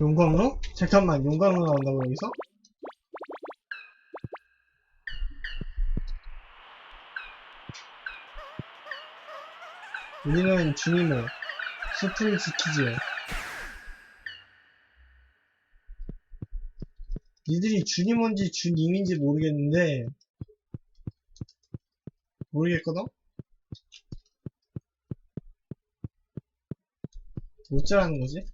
용광로? 잠깐만 용광로 나온다고 여기서? 우리는 주니모 숲을 지키지요 니들이 주니모인지 주님인지 모르겠는데 모르겠거든? 어쩌라는 거지?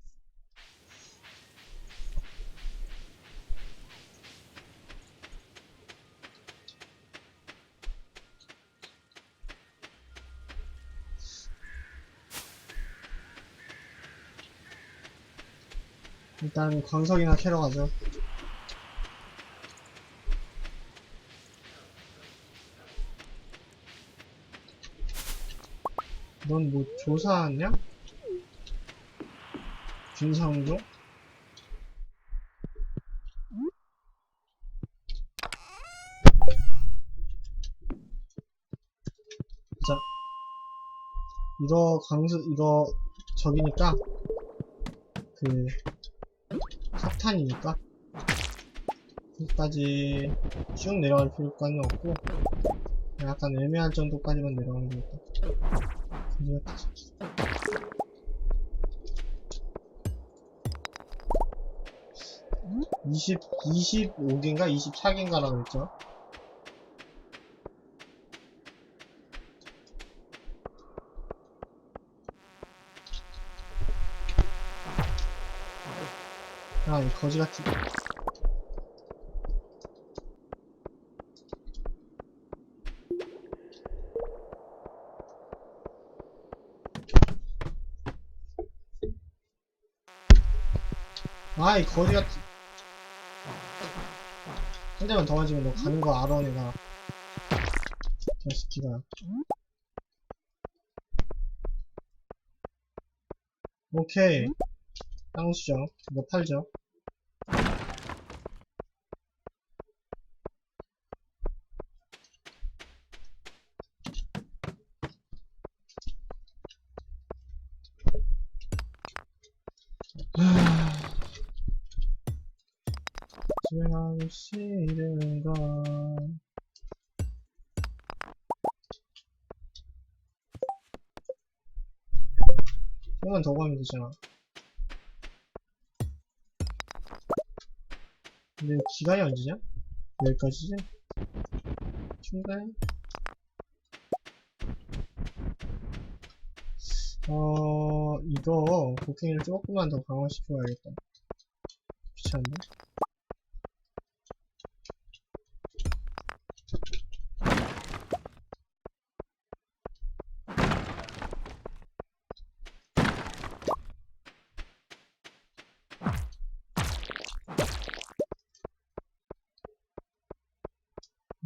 일단 광석이나 캐러 가죠. 넌 뭐 조사하냐? 준상종? 자, 이거 강수 이거 저기니까 그 석탄이니까 여기까지 쭉 내려갈 필요까지는 없고 약간 애매한 정도까지만 내려가면 되겠다. 새끼. 이십, 25개인가 24개인가라고 했죠. 아, 이 거지같은. 아, 이 거지같은. 한 대만 더 맞으면 너 가는 거 알아, 내가. 개새끼가. 오케이. 땅수죠. 이거 팔죠. 집에 싫은가 조금만 더 가면 되잖아 근데 기간이 언제냐? 여기까지지? 중간에? 어... 이거 곡괭이를 조금만 더 강화시켜야겠다 귀찮네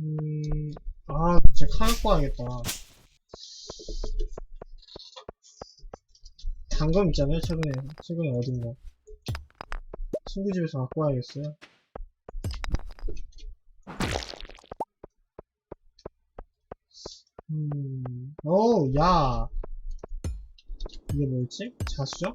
음, 아, 진짜 칼 꺼야겠다. 단검 있잖아요, 최근에. 최근에 얻은 거. 친구 집에서 갖고 와야겠어요. 음, 어우, 야. 이게 뭐였지? 자수죠?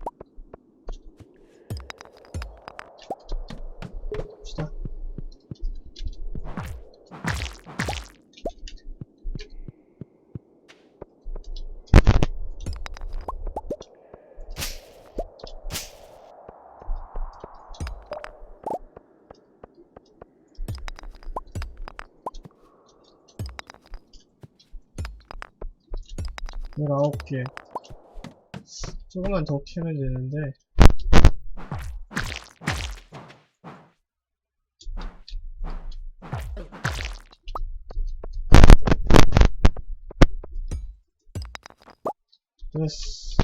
아, 19개 조금만 더 캐면 되는데. 됐스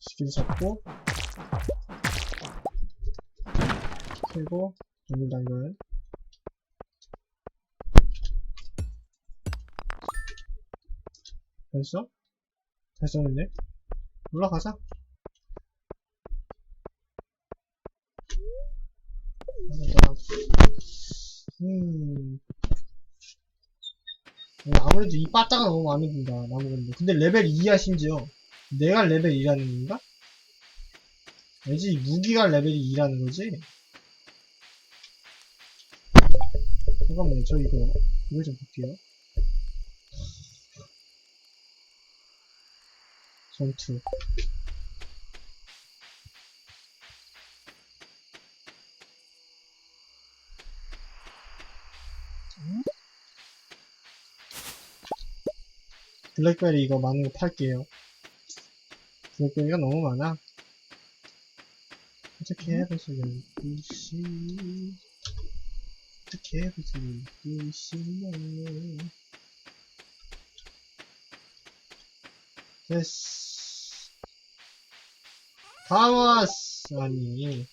스킬 잡고. 캐고 눈을 당근 됐어? 됐었는데? 올라가자. 음. 아무래도 이 빠따가 너무 마음에 든다, 나무건데. 근데 레벨 2야, 심지어. 내가 레벨 2라는 건가? 왠지 무기가 레벨이 2라는 거지? 잠깐만요, 저 이거, 이거 좀 볼게요. 전투. 블랙베리 이거 많은 거 팔게요. 블랙베리가 너무 많아. 어떻게 해보시면 뜻이 어떻게 해보시면 뜻이네 됐어 다 왔어 아니.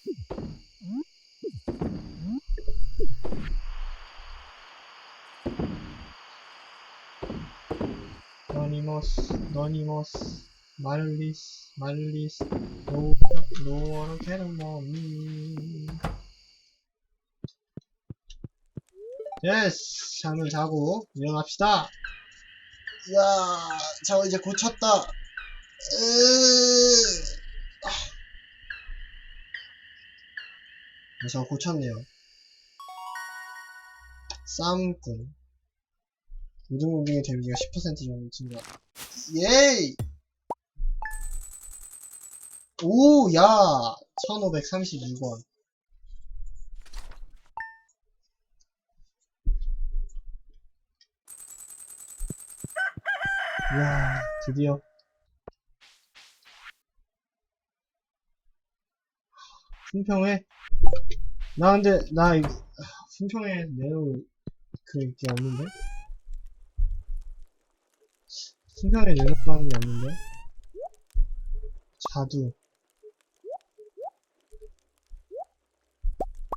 너니머스 너니머스 말리스 말리스 노 노원 캐러머미 예스 잠을 자고 일어납시다. 야저 이제 고쳤다. 으... 아. 저 고쳤네요 싸움꾼 모든 공격의 데미지가 10% 정도 증가 예이 오, 야! 1536원. 이야, 드디어. 품평회? 나 근데, 나, 이- 품평회 내놓을, 그, 게 없는데? 품평회 내놓을 만한 게 없는데? 자두.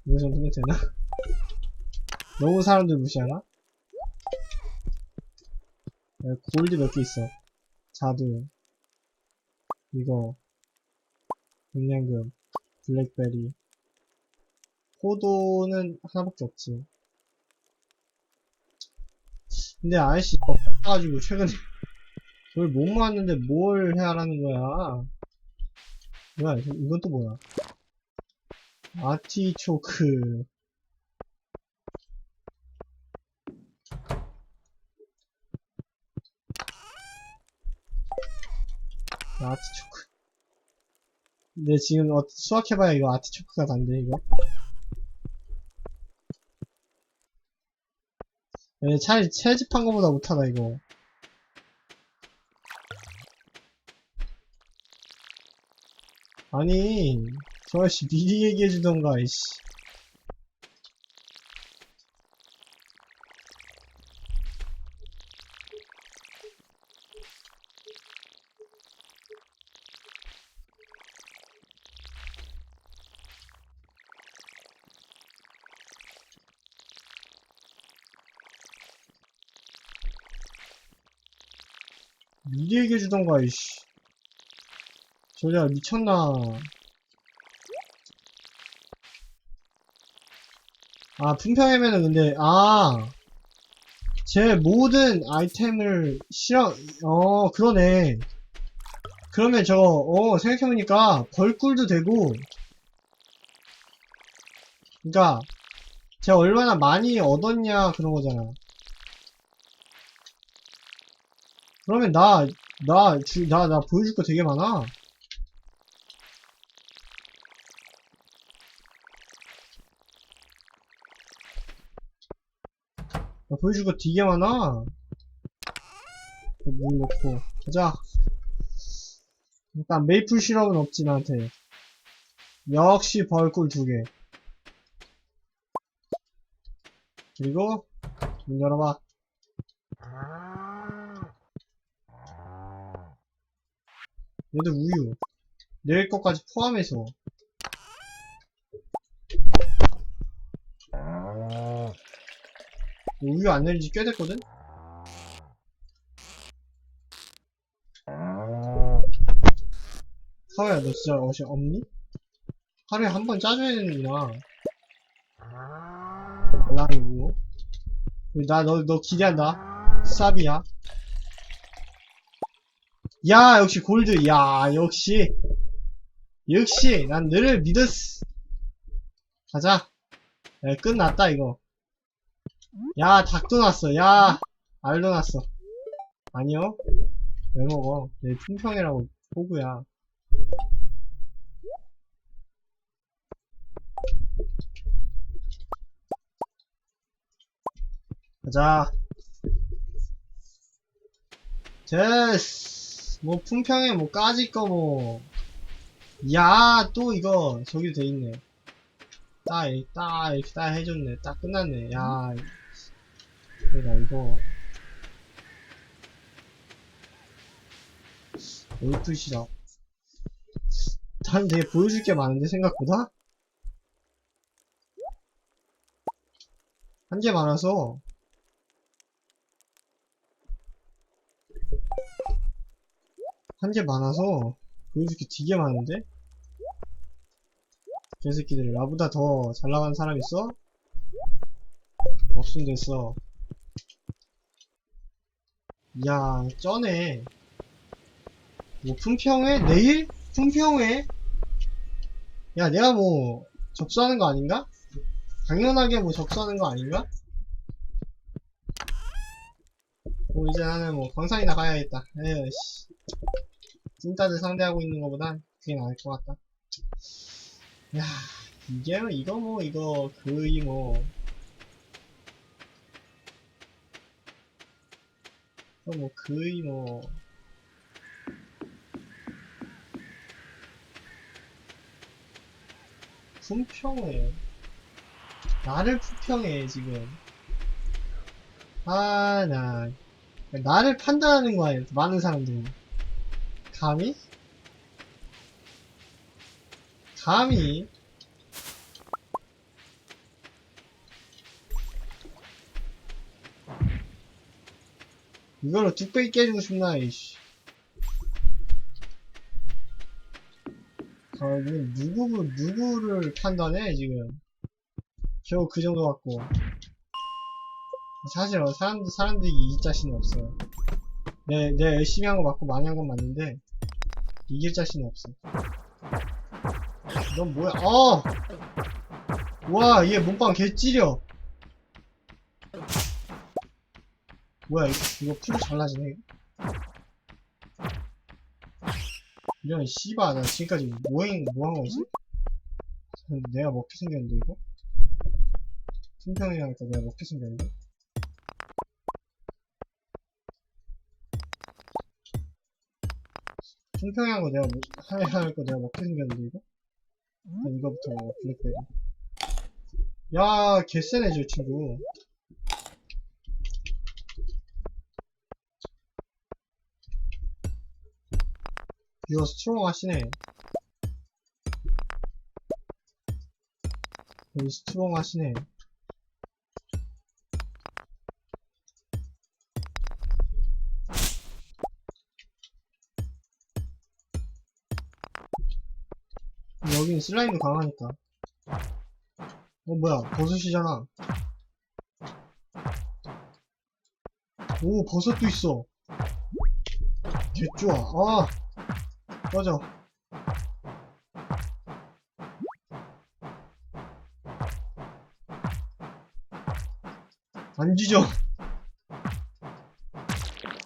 이거 정도면 되나? 너무 사람들 무시하나? 야, 골드 몇 개 있어. 자두. 이거. 백년금. 블랙베리. 포도는 하나밖에 없지. 근데 아저씨 이거 가지고 최근에 그걸 못 모았는데 뭘 해야라는 거야. 뭐야, 이건 또 뭐야? 아티초크. 아티초크. 근데 지금 어, 수확해봐야 이거 아티초크가 단데, 이거. 차라리 채집한 거보다 못하다, 이거. 아니, 저 아저씨 미리 얘기해주던가, 이씨. 미리 얘기해주던가, 이씨. 저리야, 미쳤나. 아, 품평이면은 근데, 아. 제 모든 아이템을 실어, 어, 그러네. 그러면 저거, 어, 생각해보니까 벌꿀도 되고, 그니까, 제가 얼마나 많이 얻었냐, 그런 거잖아. 그러면 나, 나, 주, 나, 나 보여줄 거 되게 많아. 나 보여줄 거 되게 많아. 물 넣고. 가자. 일단 메이플 시럽은 없지, 나한테. 역시 벌꿀 두 개. 그리고, 문 열어봐. 얘들 우유. 내일 것까지 포함해서. 우유 안 내린 지 꽤 됐거든? 서야, 너 진짜 어시 없니? 하루에 한 번 짜줘야 되는구나. 라이브. 나, 너, 너 기대한다. 쌉이야. 야, 역시 골드. 야, 역시. 역시 난 너를 믿었어. 가자. 야, 끝났다 이거. 야 닭도 났어. 야 알도 났어. 아니요. 왜 먹어? 내 품평이라고 호구야. 가자. 됐어. 뭐 품평에 뭐 까짓 거 뭐. 야, 또 이거 저기도 돼 있네. 딱, 이- 딱 이렇게 딱 해줬네. 딱 끝났네. 야, 내가 이거 12시라. 난 되게 보여줄 게 많은데 생각보다? 한 게 많아서 한 게 많아서 보여줄 게 되게 많은데? 개새끼들 나보다 더 잘 나가는 사람 있어? 없음 됐어 야 쩌네 뭐 품평회? 내일? 품평회? 야 내가 뭐 접수하는 거 아닌가? 당연하게 뭐 접수하는 거 아닌가? 뭐 이제 나는 뭐 광산이 나가야겠다 에휴 씨 찐따들 상대하고 있는 것보단 그게 나을 것 같다. 야 이게 뭐 이거 뭐 이거 거의 뭐. 이거 뭐 거의 뭐. 품평해. 나를 품평해 지금. 아 나. 나를 판단하는 거야 많은 사람들이 감히? 감히? 이걸로 뚝배기 깨주고 싶나, 이씨. 아, 누구, 누구를 판단해, 지금. 겨우 그 정도 갖고. 사실, 어, 사람들, 사람들이 이 자신은 없어. 내, 내가 열심히 한 거 맞고 많이 한 건 맞는데, 이길 자신은 없어. 넌 뭐야? 어! 와, 얘 몸빵 개 찌려. 뭐야, 이거, 이거 풀이 잘라지네. 이런, 씨바, 나 지금까지 뭐, 행, 뭐한 거지? 내가 먹게 생겼는데, 이거? 품평이 하니까 내가 먹게 생겼는데? 품평이 한거 내가, 뭐, 하야 할거 내가 먹게 생겼는데, 이거? 일단 이거부터 먹어, 블랙베리. 야, 개쎄네, 저 친구. 이거 스트롱 하시네. 여기 스트롱 하시네. 슬라임이 강하니까. 어, 뭐야, 버섯이잖아. 오, 버섯도 있어. 개 좋아. 아! 꺼져. 안 뒤져.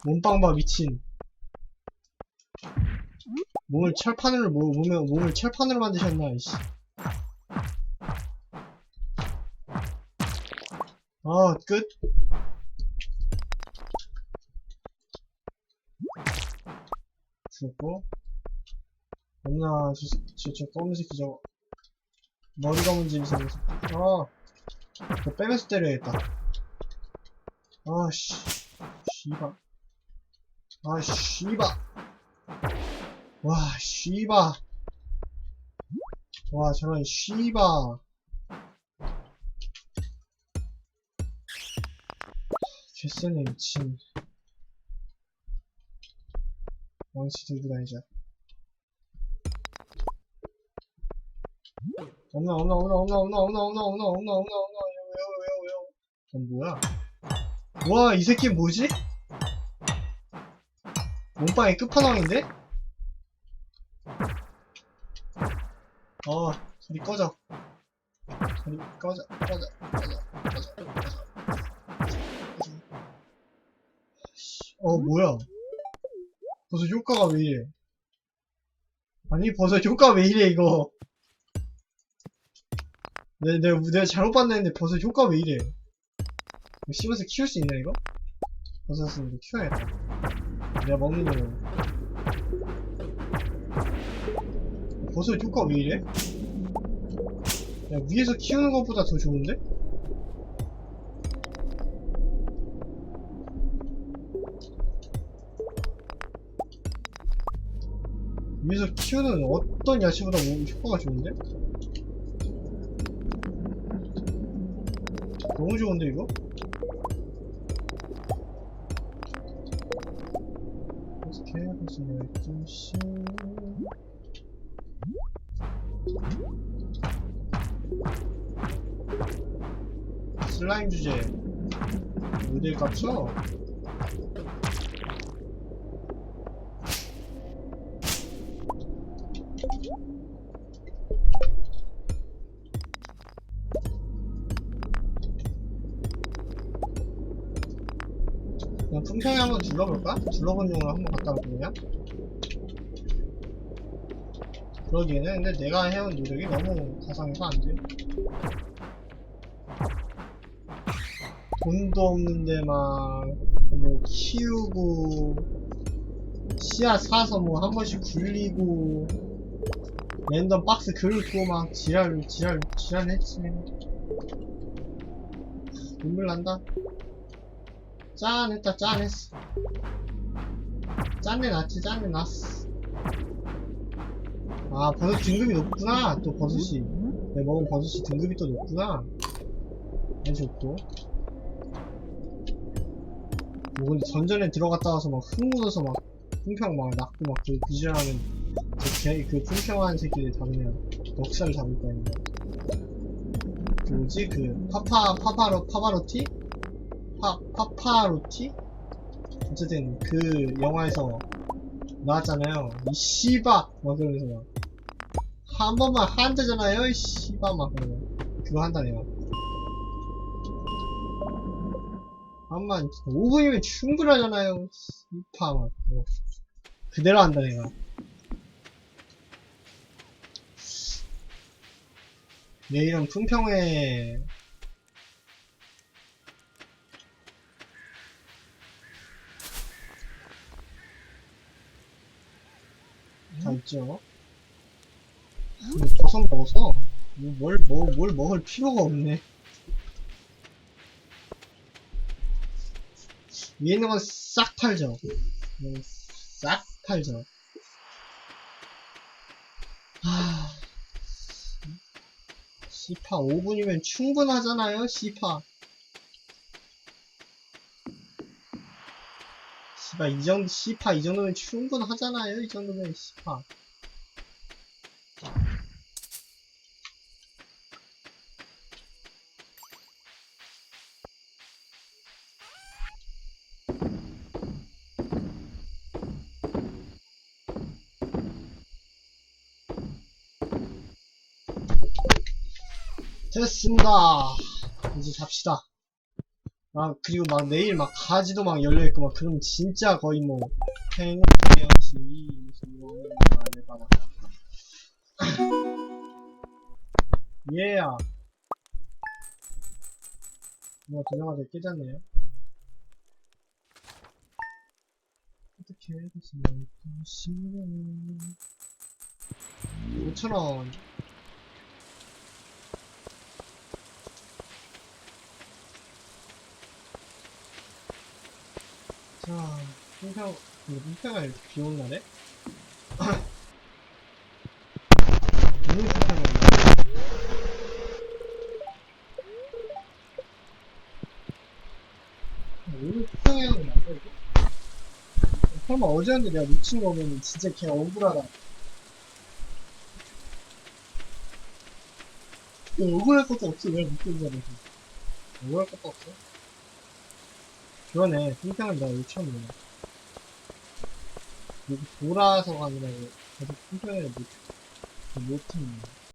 몸빵 봐, 미친. 몸을 철판으로, 뭐, 몸을, 몸을 철판으로 만드셨나, 이씨. 아, 끝. 죽었고. 없나, 저, 저, 저 검은 새끼 저거. 머리 검은 집이 생겼어. 아, 저 빼면서 때려야겠다. 아, 씨. 씨바. 아, 씨바. 와, 씨바. 와, 저런 씨바. 개쎄네, 미친. 망치 들고 다니자. 없나, 없나, 없나, 없나, 없나, 없나, 없나, 없나, 없나, 없나, 없나, 왜요, 왜요, 왜요. 넌 뭐야? 와, 이 새끼 뭐지? 몸빵이 끝판왕인데? 어, 소리 꺼져. 소리 꺼져, 꺼져, 꺼져, 꺼져, 꺼져. 씨, 어, 뭐야. 벌써 효과가 왜 이래. 아니, 벌써 효과가 왜 이래, 이거. 내, 내가, 내가 잘못 봤는데 벌써 효과가 왜 이래. 씹어서 키울 수 있나, 이거? 버섯은 이거 키워야겠다. 내가 먹는 거. 버섯 효과 왜 이래? 야, 위에서 키우는 것보다 더 좋은데? 위에서 키우는 어떤 야채보다 오- 효과가 좋은데? 너무 좋은데, 이거? 어떻게 해보시면 좀씩 슬라임 주제 모델 값죠? 그냥 풍경에 한번 둘러볼까? 둘러본 용으로 한번 갔다 올게 그냥 그러기에는 근데 내가 해온 노력이 너무 가상해서 안 돼 돈도 없는데 막, 뭐, 키우고, 씨앗 사서 뭐, 한 번씩 굴리고, 랜덤 박스 긁고, 막, 지랄, 지랄, 지랄했지. 눈물 난다. 짠했다, 짠했어. 짠내 났지, 짠내 났어. 아, 버섯 등급이 높구나, 또 버섯이. 내가 먹은 버섯이 등급이 또 높구나. 아주 좋고. 뭐 근데 전전에 들어갔다 와서 막흙 묻어서 막 풍평 막 낙고 막그 비질하는 그, 개, 그 풍평한 새끼들 다 그냥 넉살 잡을 거야. 그 뭐지? 그 파파 파파로 파바로티? 파 파파로티? 어쨌든 그 영화에서 나왔잖아요. 이 씨바! 막 그러면서 막 한 번만 한대잖아요 이 그러면 그거 한다 내가 한만 5분이면 충분하잖아요. 이파 막 뭐. 그대로 한다 내가. 내일은 품평회 다 있죠. 근데 버섯 먹어서 뭐 뭘, 뭐, 뭘 먹을 필요가 없네. 위에 있는 건 싹 팔죠. 네, 싹 팔죠. 하... 시파 5분이면 충분하잖아요, 시파. 시파 이 정도, 시파 이 정도면 충분하잖아요, 이 정도면 시파. 됐습니다. 이제 잡시다. 아, 그리고 막 내일 막 가지도 막 열려있고 막 그럼 진짜 거의 뭐, 행운이었지. 안을 받아. 얘야. 뭔가 도장하게 깨졌네요. 어떻게 해보시면 5천원. 자, 풍평가 이렇게 비 오는 날에? 오늘 풍평이었나? 오늘 풍평이었는 맞아, 이거? 설마 어제한테 내가 놓친 거면 진짜 걔 억울하다. 억울할 것도 없어, 내가 놓친 거면. 억울할 것도 없어. 그러네. 풍평을 내가 놓쳤네. 여기 돌아서가 아니라 계속 풍평을 못, 못 했네.